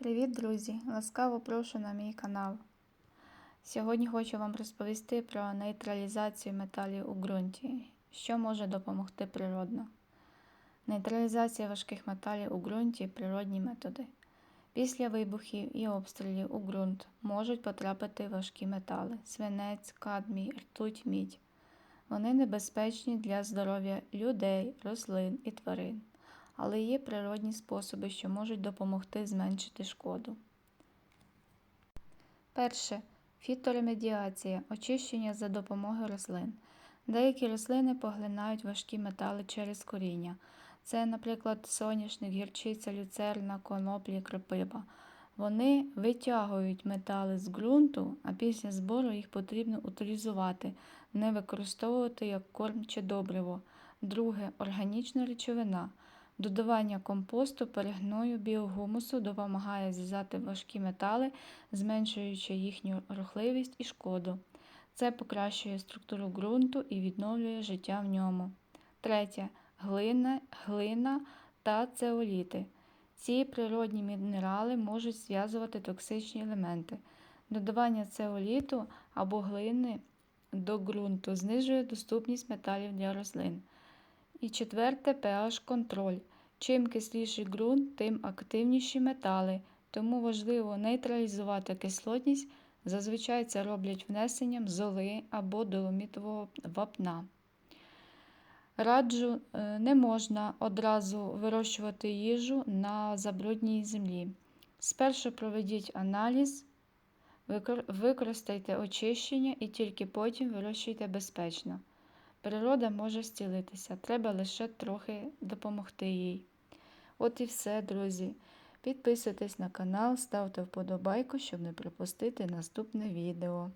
Привіт, друзі! Ласкаво прошу на мій канал. Сьогодні хочу вам розповісти про нейтралізацію металів у ґрунті, що може допомогти природно. Нейтралізація важких металів у ґрунті природні методи. Після вибухів і обстрілів у ґрунт можуть потрапити важкі метали свинець, кадмій, ртуть, мідь. Вони небезпечні для здоров'я людей, рослин і тварин але є природні способи, що можуть допомогти зменшити шкоду. Перше фіторемедіація очищення за допомогою рослин. Деякі рослини поглинають важкі метали через коріння. Це, наприклад, соняшник, гірчиця, люцерна, коноплі, кропива. Вони витягують метали з ґрунту, а після збору їх потрібно утилізувати, не використовувати як корм чи добриво. Друге органічна речовина. Додавання компосту перегною біогумусу допомагає зв'язати важкі метали, зменшуючи їхню рухливість і шкоду. Це покращує структуру ґрунту і відновлює життя в ньому. Третє глина, глина та цеоліти. Ці природні мінерали можуть зв'язувати токсичні елементи. Додавання цеоліту або глини до ґрунту знижує доступність металів для рослин. І четверте pH контроль. Чим кисліший ґрунт, тим активніші метали, тому важливо нейтралізувати кислотність. Зазвичай це роблять внесенням золи або доломітового вапна. Раджу, е, не можна одразу вирощувати їжу на забрудній землі. Спершу проведіть аналіз, використайте очищення і тільки потім вирощуйте безпечно. Природа може зцілитися, треба лише трохи допомогти їй. От і все, друзі. Підписуйтесь на канал, ставте вподобайку, щоб не пропустити наступне відео.